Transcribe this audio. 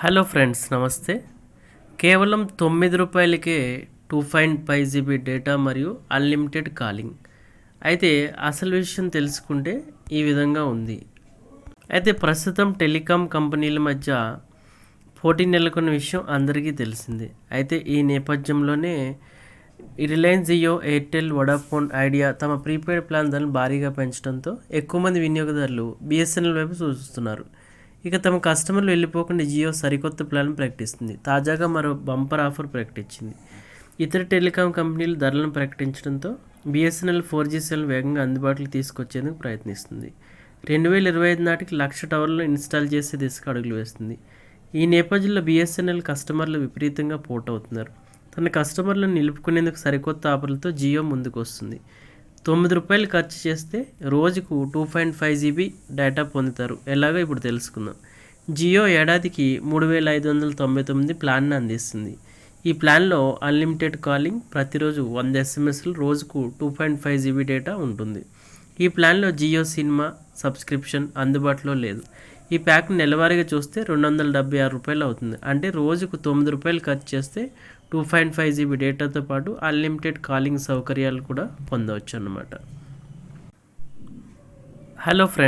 Hello friends నమస్తే. కేవలం తొమ్మిది రూపాయలకే two point five GB data మరియు అన్లిమిటెడ్ కాలింగ్ అయితే అసలు విషయం తెలుసుకుంటే ఈ విధంగా ఉంది. అయితే ప్రస్తుతం టెలికాం కంపెనీల మధ్య పోటీ నెలకొన్న విషయం అందరికీ తెలిసిందే. అయితే ఈ నేపథ్యంలోనే Reliance Jio Airtel Vodafone Idea తమ ప్రీపెయిడ్ ప్లాన్ ధరలు భారీగా పెంచడంతో ఎక్కువ మంది వినియోగదారులు బిఎస్ఎన్ఎల్ వైపు సూచిస్తున్నారు ఇక తమ కస్టమర్లు వెళ్ళిపోకుండా జియో సరికొత్త ప్లాన్ ప్రకటిస్తుంది. తాజాగా మరో బంపర్ ఆఫర్ ప్రకటించింది. ఇతర టెలికాం కంపెనీలు ధరలను ప్రకటించడంతో బిఎస్ఎన్ఎల్ ఫోర్ జీ సెల్ వేగంగా అందుబాటులో తీసుకొచ్చేందుకు ప్రయత్నిస్తుంది. రెండు వేల ఇరవై ఐదు నాటికి లక్ష టవర్లను ఇన్స్టాల్ చేసే దిశగా అడుగులు వేస్తుంది. ఈ నేపథ్యంలో బిఎస్ఎన్ఎల్ కస్టమర్లు విపరీతంగా పోటవుతున్నారు. తన కస్టమర్లను నిలుపుకునేందుకు సరికొత్త ఆఫర్లతో జియో ముందుకు వస్తుంది తొమ్మిది రూపాయలు ఖర్చు చేస్తే రోజుకు two point five GB data పొందుతారు. ఎలాగో ఇప్పుడు తెలుసుకుందాం. జియో ఏడాదికి మూడు వేల ఐదు వందల తొంభై తొమ్మిది ప్లాన్ను అందిస్తుంది. ఈ ప్లాన్లో అన్లిమిటెడ్ కాలింగ్ ప్రతిరోజు వంద ఎస్ఎంఎస్లు రోజుకు two point five GB data ఉంటుంది. ఈ ప్లాన్లో జియో సినిమా సబ్స్క్రిప్షన్ అందుబాటులో లేదు. ఈ ప్యాక్ నెలవారీగా చూస్తే రెండు వందల డెబ్బై ఆరు రూపాయలు అవుతుంది. అంటే రోజుకు తొమ్మిది రూపాయలు ఖర్చు చేస్తే టూ పాయింట్ ఫైవ్ జీబీ డేటాతో పాటు అన్లిమిటెడ్ కాలింగ్ సౌకర్యాలు కూడా పొందవచ్చు అన్నమాట హలో ఫ్రెండ్స్